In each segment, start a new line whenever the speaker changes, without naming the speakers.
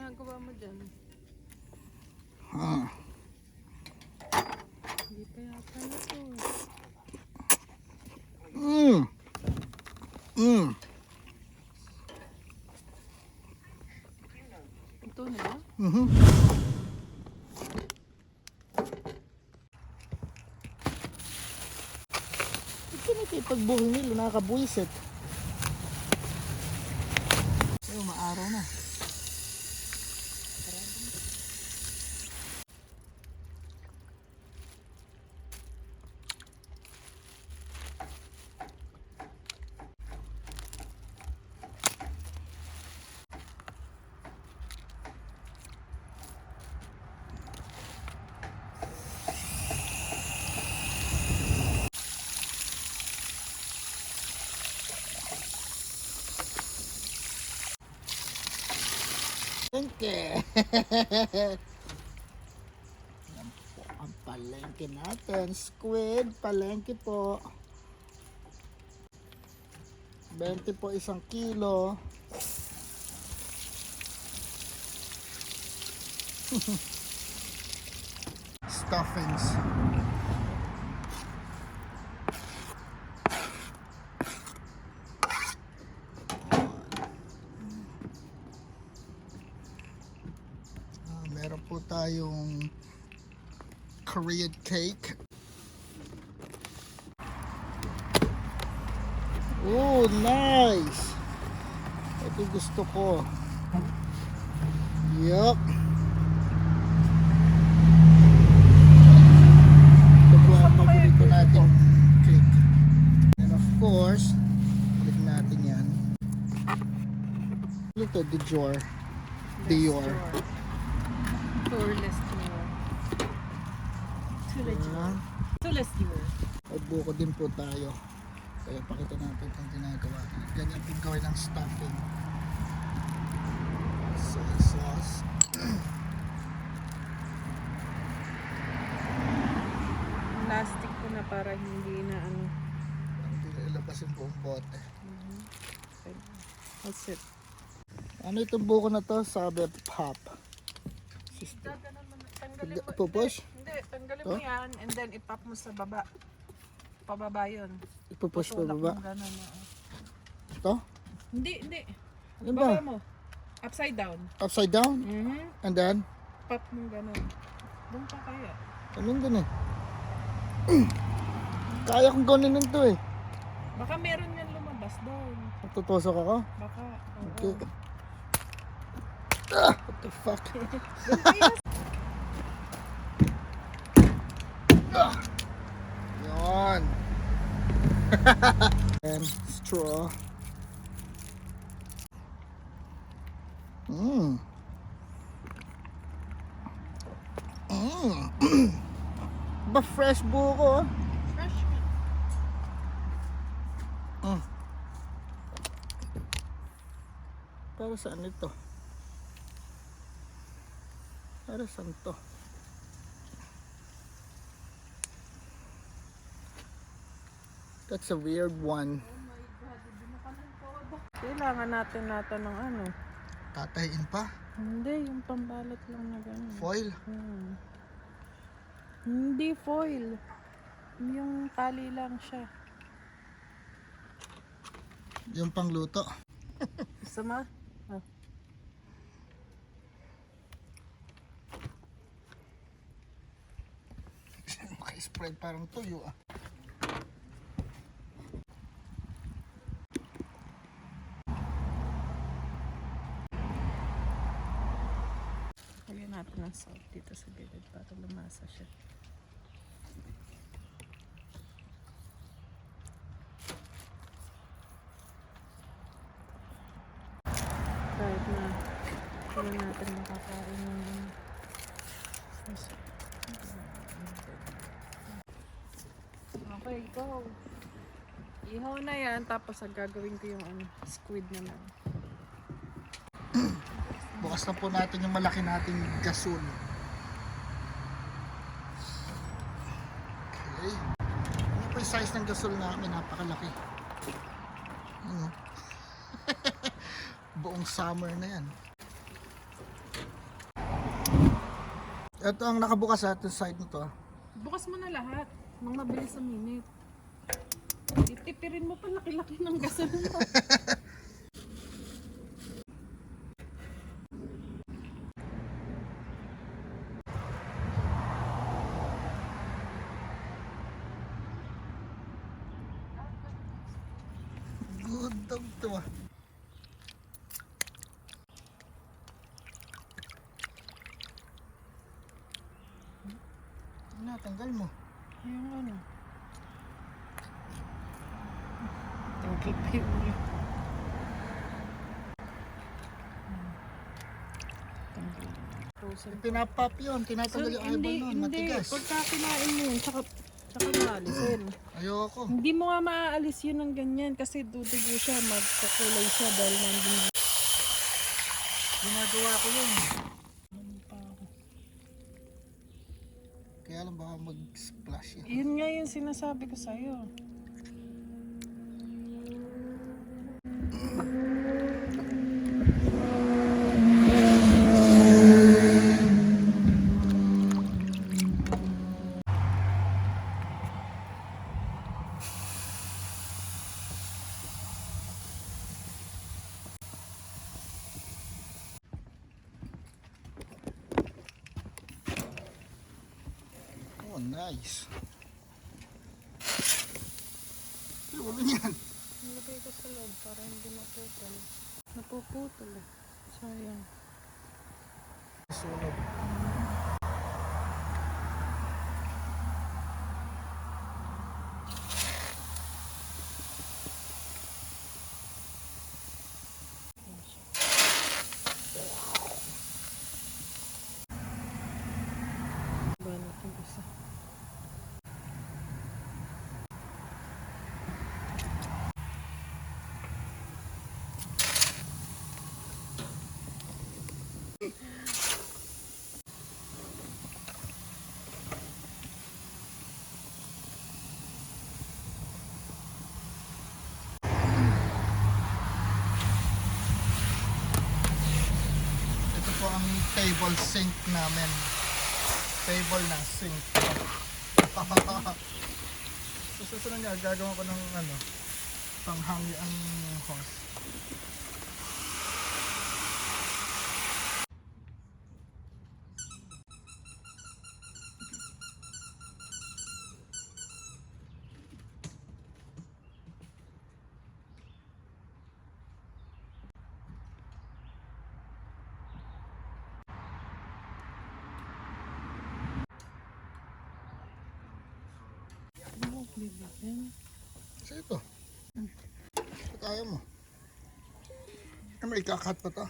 ginagawa mo dyan?
Ah.
Hindi pa yata na to.
Mm. Mm.
Ito na ba?
Mhm. Ito na kayo pagbuhol nila, nakakabuisit. Ayun, maaraw na. Palengke. Yan po ang palengke natin. Squid, palengke po. 20 po isang kilo. Stuffings. Ah, meron po tayong Korean cake. Oh, nice! Ito gusto ko. Yup. Ito po ang paborito natin cake. And of course, balik natin yan. Ano to? Dior. Dior.
Tourless Dior. Tourless Dior.
Ayan.
Tourless Dior.
Din po tayo. Kaya pakita natin ang ginagawa. Ganyan din gawin ng stuffing. Soy sauce.
Plastic ko na para hindi na ano.
Hindi na ilabas yung buong bote.
That's it.
Ano itong buko na to? Sabi pop. Sister.
Tanggalin mo.
Pupush?
Hindi, tanggalin
Oh?
mo yan and then ipap mo sa baba. Pababa yun.
Ipupush pa baba.
ganun.
Ito?
Hindi, hindi.
Ano ba?
mo. Upside down.
Upside down?
Mhm.
And then?
Pop mo ganun. Doon pa kaya.
Anong din eh? Kaya kong gawin to eh.
Baka meron yan lumabas doon.
Tutusok ako?
Baka. oo.
Okay. Ah, what the fuck? Ah. Yan. And straw. Mmm. Mmm. ba fresh buko? ah.
Fresh.
Mm. Para saan ito? Para saan to? That's a weird one.
Kailangan natin natin ng ano.
Tatayin pa?
Hindi, yung pambalot lang na gano'n.
Foil?
Hmm. Hindi foil. Yung tali lang siya.
Yung pangluto.
Gusto mo? Oh.
Maka-spread parang tuyo ah.
Lagyan natin ng salt dito sa gilid para lumasa siya. Kahit na hindi natin makakain ng Okay, go. Ihaw na yan, tapos gagawin ko yung ano, squid naman.
Bukas na po natin yung malaki nating gasol. Okay. Ano po yung size ng gasol namin? Napakalaki. Ano? Buong summer na yan. Ito ang nakabukas ha, itong side nito. ah.
Bukas mo na lahat. Nang mabilis sa minute. Itipirin mo pa laki-laki ng gasolina mo.
Good dog to ah. Tanggal mo.
Yung ano. Tangkip yung ulo.
Pinapop yun, tinatanggal yung eyeball
hindi,
nun,
hindi.
matigas.
Pagka kinain mo yun, tsaka, tsaka maalisin.
Ayoko.
Hindi mo nga maaalis yun ng ganyan kasi dudugo siya, magkakulay siya dahil nandun
Ginagawa ko yun.
Ano pa ako.
Kaya lang baka mag-splash yan.
Yun nga yung sinasabi ko sa'yo.
Oh, nice. Ano ba yan?
Nilagay ko sa loob para hindi maputol. Napuputol eh. Sayang.
Sunog. Po ang table sink namin. Table na sink. so susunod niya, gagawin ko ng ano, panghangi ang hose.
Ano bibigyan?
So ito. Ito ayaw mo. Ano may ikakat pa to?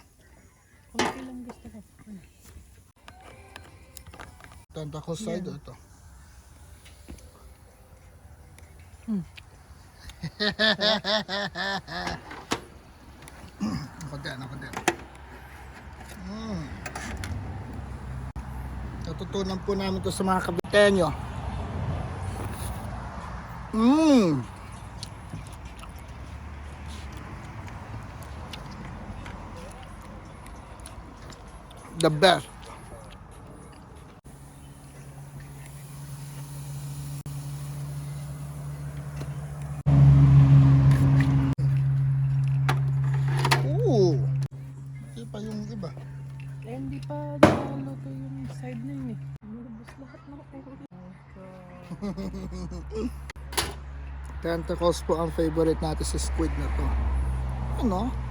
Kunti lang gusto ko. Ano?
Tentacle side ito? ako din, ako din. Mm. Natutunan po namin to sa mga kabitenyo. Mmm. The best. Oo. Hindi pa yung iba.
Eh, hindi pa nakaluto yung side na yun eh. Lahat ng ulo.
Tentacles po ang favorite natin sa squid na to. Ano?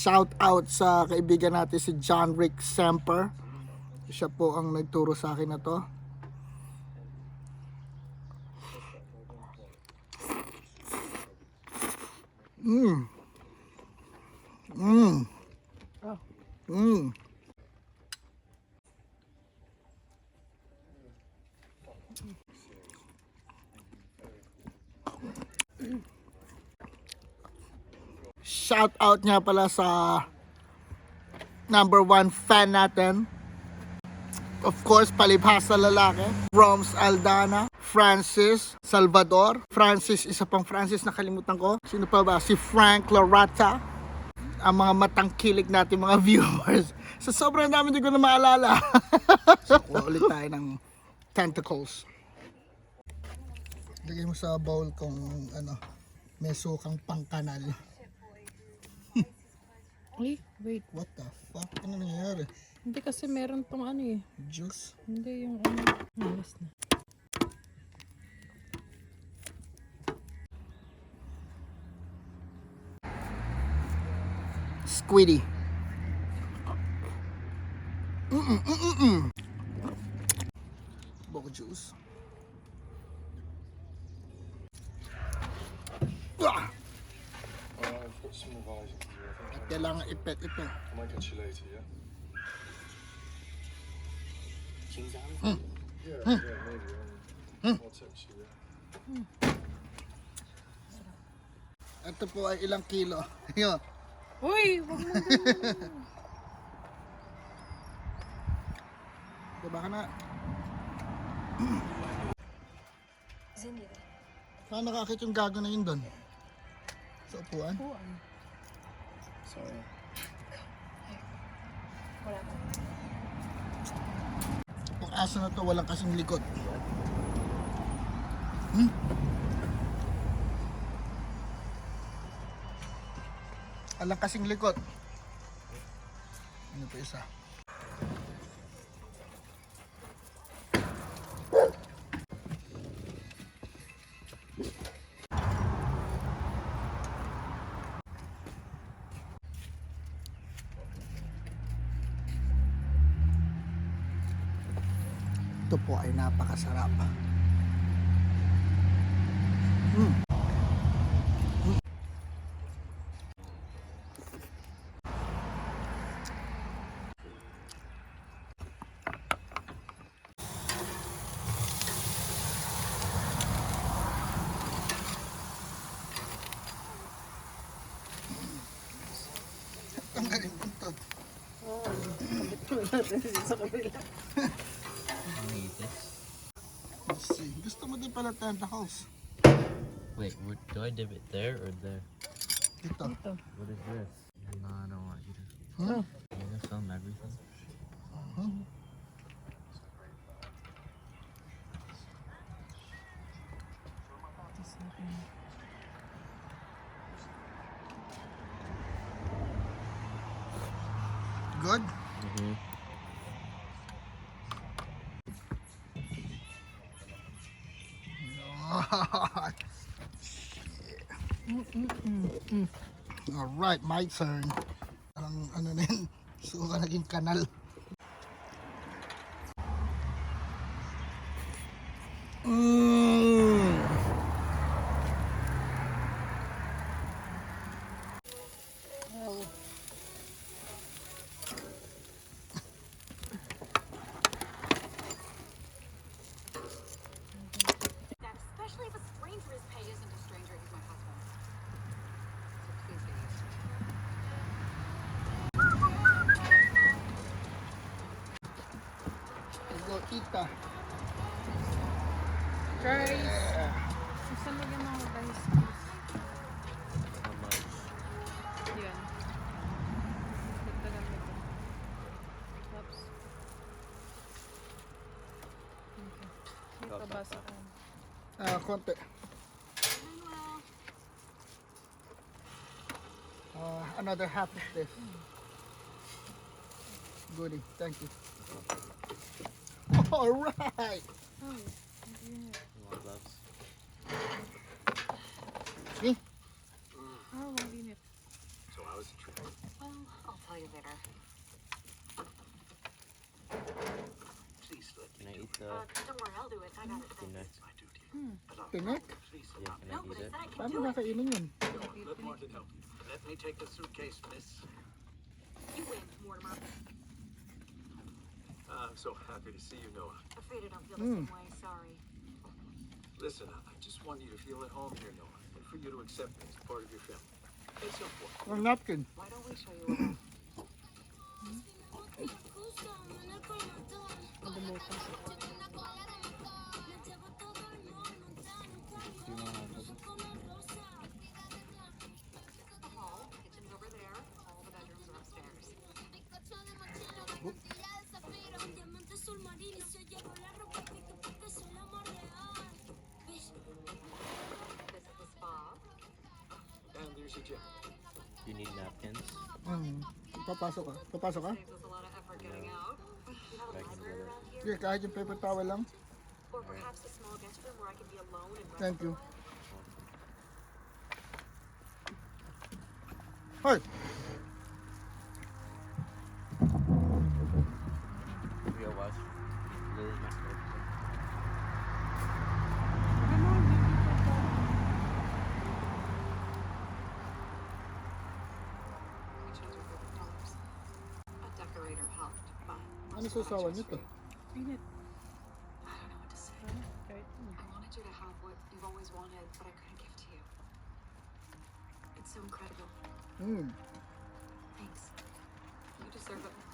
Shout out sa kaibigan natin si John Rick Semper. Siya po ang nagturo sa akin na to. Mmm. Mmm. Mmm. Shout out nga pala sa number one fan natin. Of course, palibhasa lalaki. Roms Aldana, Francis Salvador. Francis, isa pang Francis nakalimutan ko. Sino pa ba? Si Frank Lorata. ang mga matangkilik natin mga viewers. Sa sobrang dami hindi ko na maalala. so, ulit tayo ng tentacles. Lagay mo sa bowl kung ano, may sukang pangkanal.
Ay, wait.
What the fuck? Ano nangyayari?
Hindi kasi meron tong ano eh.
Juice?
Hindi yung ano. Malas na.
Squiddy. Mm-mm, mm-mm. Bok juice. Ah!
Uh, I've got some revising
At kailangan ipet ito. Hmm.
Text you, yeah.
Ito po ay ilang kilo. Yun.
Uy! Wag mo.
Diba ka na? Saan nakakit yung gago na yun doon? Sa upuan?
Upuan.
Sorry. Yung aso na to walang kasing likod. Hmm? Walang kasing likod. Ano pa isa? Ay napakasarap. Mm. Tanggalin mo ito. Let's din pala tentacles.
Wait, what, do I dip it there or there?
Dito.
Ito.
What is this? No, I don't want you to.
Huh?
You gonna film everything?
Good?
Mm-hmm.
Alright, my turn. Ang ano na yun, suka naging kanal.
Basa ka.
Ah, konti. Uh, another half of this. Goodie, thank you. Alright.
Oh,
You want gloves?
See?
oh, malinit.
Well, I'll tell you later.
Can I eat the
Uh, don't worry, I'll do it. I got it.
the
Thanks.
neck?
Tinik?
Yeah, can I
No,
eat
but I
it?
said I can
Paano
do it.
kakainin yun?
Let Martin help you. Let me take the suitcase, miss.
You win, Mortimer.
I'm so happy to see you, Noah.
Afraid I don't feel the same way. Sorry.
Listen, I just want you to feel at home here, Noah, and for you to accept me as part of your family. It's important.
Ang napkin.
Why don't we show you around? You need napkins? Mm.
Papasok ka? Papasok ka?
Bag
and kahit yung paper towel lang.
Or perhaps a small guest room where I can be alone and
Thank you. Hoy!
Ano, kahit ano.
I wanted you to have what you've always wanted, but I couldn't give to you. It's so incredible.
Hmm.
Thanks. You deserve it.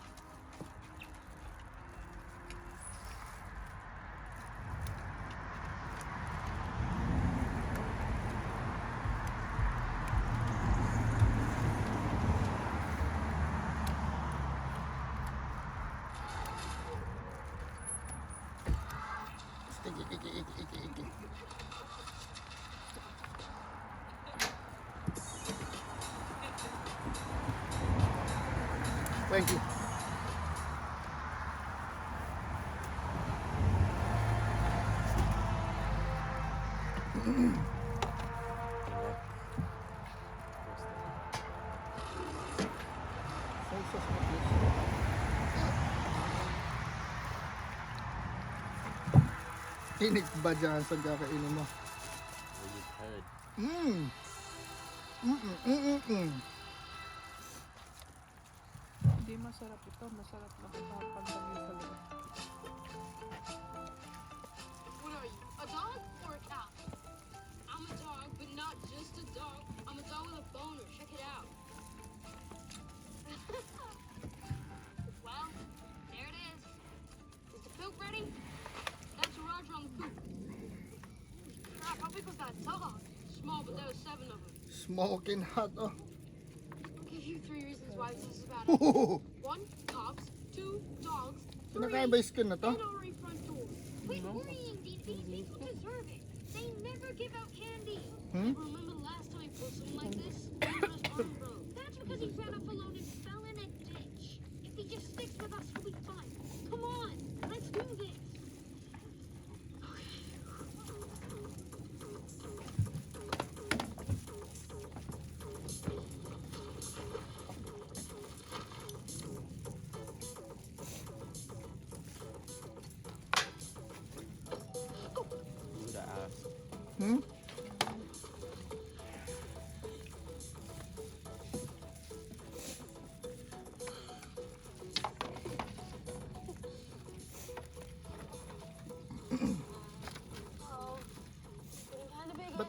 Thank you. Tinik ba dyan sa kakainin mo?
Lily's head.
Mmm. Mm mm mm mm
Hindi masarap ito. Masarap na ito pag lagay sa loob.
What are how big was that dog? Small, but there was seven of them.
Smoking hot, oh.
I'll give you three reasons why this is bad. One, cops. Two, dogs.
Kinakain
Three,
ba yung skin na to?
and our front door. Quit worrying, Dee. These people deserve it. They never give out candy.
Hmm?
Remember the last time we pulled something like this? Dangerous on the road. That's because he ran off alone and fell in a ditch. If he just sticks with us, he'll be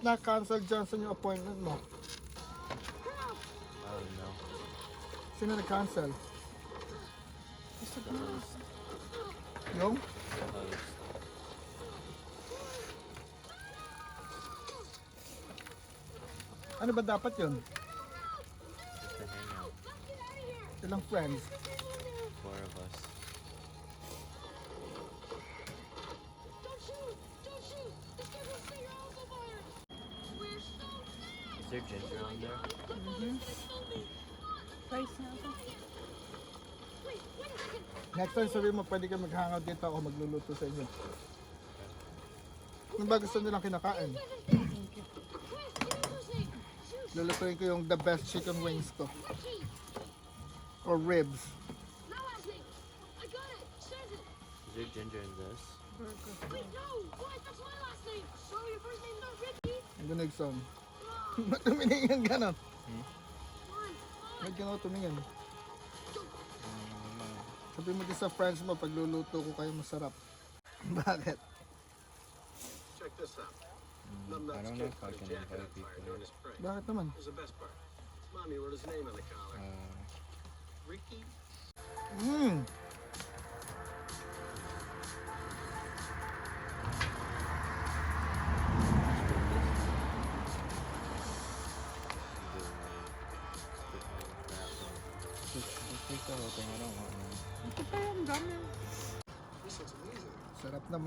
na-cancel Johnson yung appointment mo?
I don't know.
Sino
ko.
Yung?
The host.
Ano ba dapat yun?
Just a hangout.
Ilang friends?
Four of us. There ginger on there?
Price na ako.
Wait, wait a second!
Next time sabihin mo, pwede ka mag-hangout dito ako magluluto sa inyo. Ano ba gusto nilang kinakain? Lulutuin ko yung the best chicken wings ko. Or ribs.
Is there ginger in this?
Wait, no! What? That's my last name! So your first name's not Ricky?
Ang gunig son. Ba't tumingin ka ganon?
Fine,
Ba't ka na tumingin? Sabi mo din sa friends mo, pagluluto ko kayo masarap. Bakit?
Check this out.
I
Numbnuts
don't know if I can invite people.
Bakit naman?
Here's the best part. Mommy wrote his name on the collar.
Uh,
Ricky
Mmm.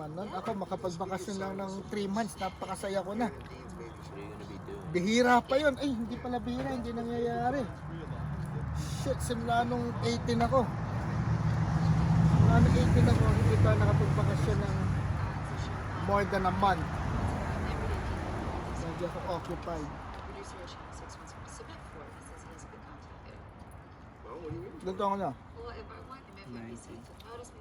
Naman nun. Ako makapagbakasyon lang ng 3 months, napakasaya ko na.
Be?
Bihira pa yun. Ay, hindi pala bihira, hindi nangyayari. shit, simula nung 18 ako. Simula nung 18 ako, hindi tayo nakapagbakasyon ng more than a month. Hindi ako occupied.
Producer of Channel 6 wants me to submit for it. He says he has good contact there.
Well, what do you mean?
Ganito ako na.
Well, if I want the BBC to notice me,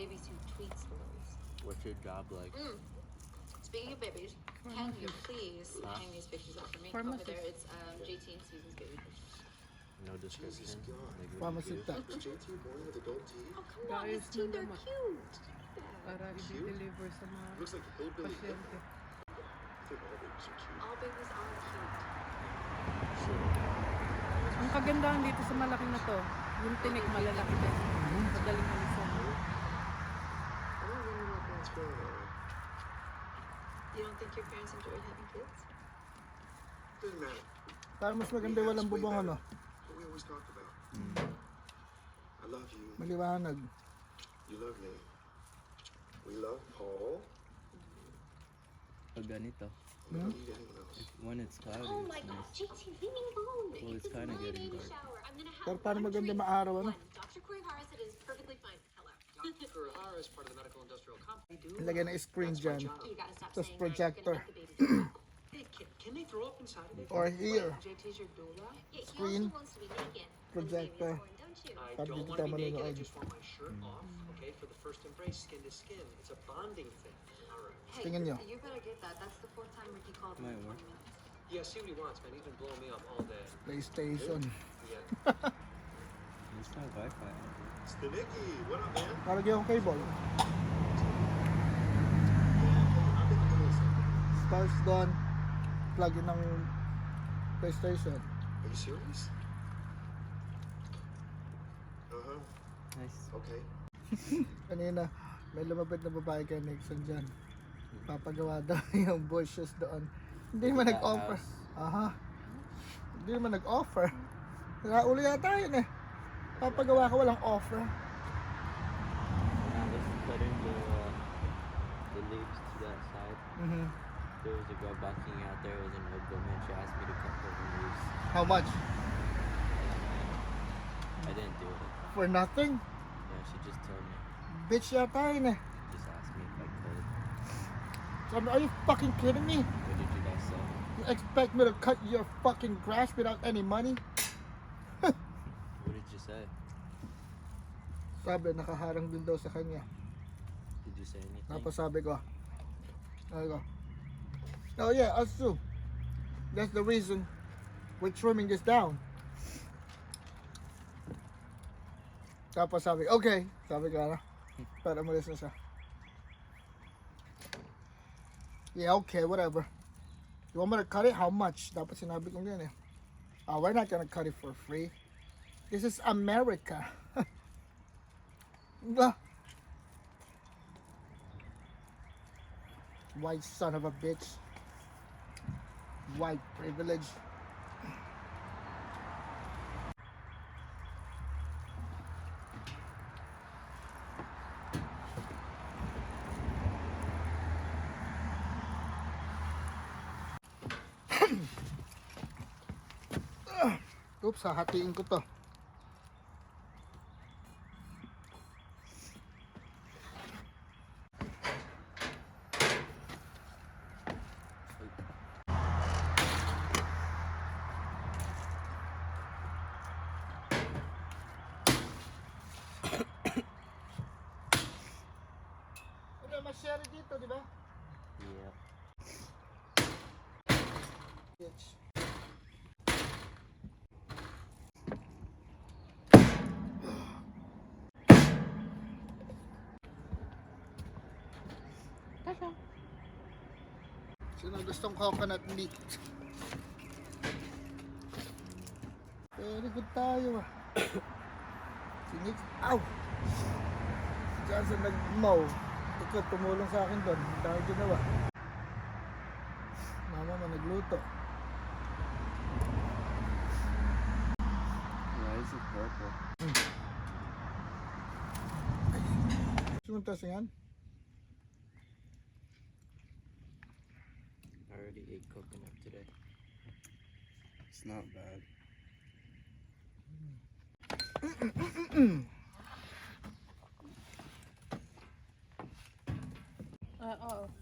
babies who tweet stories.
What's your job like?
Mm. Speaking of babies, can you please
Huh?
hang these pictures up for me?
Pharmacist.
Over there, it's um, JT and Susan's baby pictures.
No description.
God.
Like what
Pharmacy
you do?
tech.
Is JT born with adult teeth?
Oh, come on,
Guys,
these two, they're
nandun
cute.
Para i-deliver sa mga
Looks like a hillbilly. hip.
pasyente.
I think all babies are cute.
All babies are cute.
Ang kagandahan dito sa malaki na to, yung tinik malalaki din. Madaling alisan.
Think your parents enjoyed having kids?
Doesn't matter.
Parang mas maganda walang
this way
bubong
better.
ano.
What we always talked about. I love you.
Maliwanag.
You love me. We love Paul.
Pag ganito.
We don't need anyone else.
When it's cloudy,
Oh
it's
my
nice.
god, JT, leave me alone.
Well, it's kinda getting
baby
dark.
shower. I'm gonna have
Pero paano maganda maaraw ano?
Dr.
Kurihara is part of the medical industrial complex.
Ilagay na screen
That's my
dyan.
job.
You gotta stop
Tapos projector.
that. You're gonna make the baby
Hey, can, can they throw up inside of it?
Or here.
JT's your doula?
Yeah,
Screen.
also wants to be naked. when the baby is
Projector.
born, don't you?
I don't want to be naked. I just want my shirt mm. off, okay? For the first embrace, skin to skin. It's a bonding thing. All right.
Hey,
Tingnan nyo.
you better get that. That's the fourth time Ricky called me
Might
in 20 minutes.
Yeah, see what he wants, man. He's been blowing me up all day.
PlayStation.
Yeah.
It's not Wi-Fi.
It's the Nicky. What up, man?
Parang yung cable. Starts doon. Plug in ng PlayStation.
Are you serious? Uh-huh.
Nice.
Okay.
Kanina, may lumapit na babae kay Nixon dyan. Papagawa daw yung bushes doon. Hindi naman nag-offer. Aha. Hindi naman nag-offer. Nakaulo yata yun eh. Papagawa ka walang offer.
When I was cutting the uh, the leaves to that side,
Mhm.
there was a girl backing out there. It was an old woman. She asked me to cut her leaves.
How much?
I didn't do it.
For nothing?
Yeah, she just told me.
Bitch yata yun eh.
Just asked me if I could.
Sabi, are you fucking kidding me?
What did you guys say?
You expect me to cut your fucking grass without any money? Sabi, nakaharang din daw sa kanya.
Did you say anything?
Tapos sabi ko, sabi ko, oh yeah, us too. That's the reason we're trimming this down. Tapos sabi, okay. Sabi ko, ano, para umalis na siya. Yeah, okay, whatever. You want me to cut it? How much? Dapat sinabi ko ganyan eh. Oh, we're not gonna cut it for free. This is America. Diba? White son of a bitch. White privilege. Oops, hahatiin ko to. Masyari dito, di ba?
Yeah.
Bitch. Sino gustong coconut meat? Very good tayo ah. Si Nick, ow! Si Johnson nag-mow. Ikaw tumulong sa akin doon. Ang dami ginawa. Mama mo nagluto.
Why is it purple?
Sumuntas yan?
I already ate coconut today. It's not bad
oo.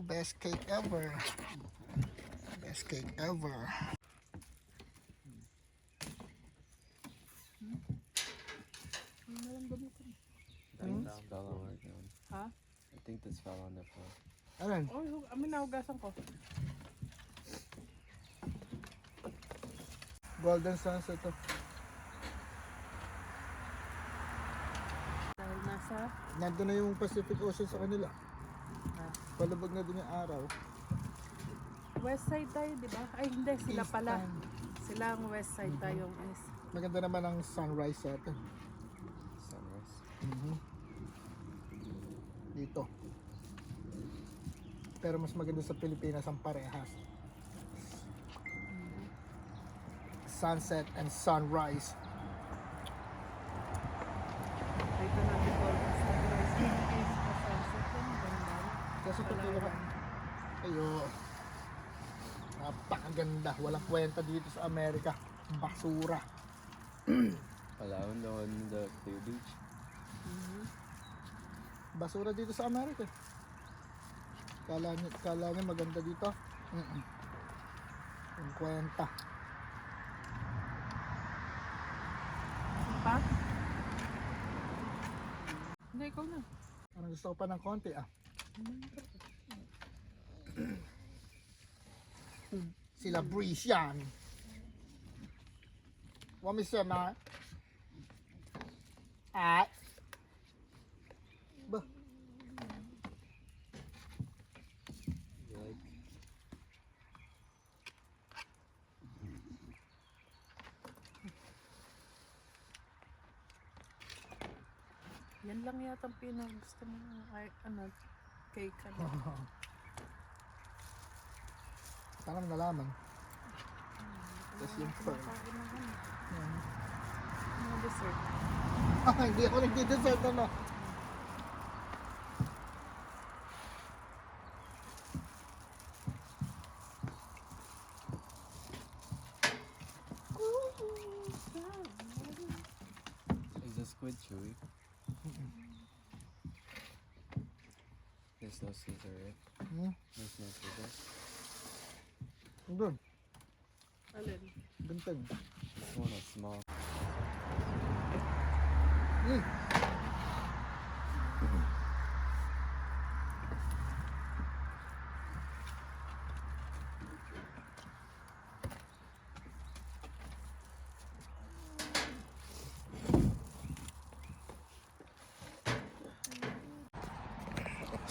Ooh, best cake ever. Best cake ever.
Ground.
Huh?
I think this fell on the floor.
Ayan.
Oh, hu- amin nahugasan ko.
Golden sunset to.
Dahil nasa...
Nandun na yung Pacific Ocean sa kanila. Palubog na din yung araw.
West side tayo, di ba? Ay, hindi. Sila
East
pala.
time.
Sila ang west side tayong east.
Maganda naman ang sunrise sa atin.
Sunrise.
Dito. Pero mas maganda sa Pilipinas ang parehas. Sunset and sunrise.
Dito natin golden sunrise. East pa sunset yan. Ganda.
Kasi totoo ka. Ayo. Napakaganda. Walang kwenta dito sa Amerika. Basura.
Palawan doon the clear beach.
Basura dito sa Amerika. Kala niya, kala niya maganda dito. Mm-mm. Yung kwenta.
Pa? Hindi, ikaw na.
Parang gusto ko pa ng konti ah. Sila Breeze yan. Want me say, man? Ah. Ba,
You like?
Yan lang yata ang pinag gusto mo. Ay, ano, cake ano.
parang nalaman. Tapos yung pearl.
Ano. Dessert.
Ah, hindi ako nagdi-dessert ano.
Is the squid chewy? There's no Caesar, right?
Hmm?
There's no Caesar.
Doon,
Alin?
bintag.
This one is small.
Hmm.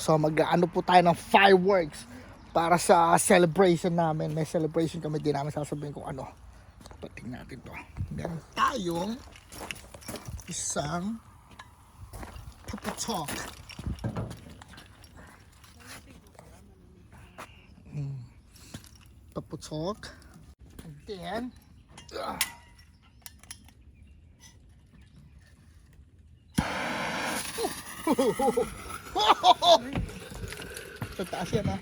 So mag-ano po tayo ng fireworks para sa celebration namin. May celebration kami din namin sasabihin kung ano. Pating natin to. Meron tayong isang papatok. Mm. Papatok. And then, ah. Tataas yan ah.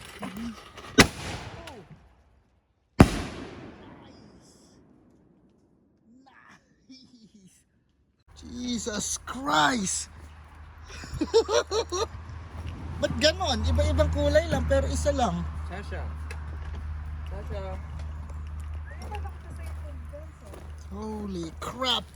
Jesus Christ! Ba't ganon? Iba-ibang kulay lang pero isa lang.
Sasha. Sasha.
Holy crap!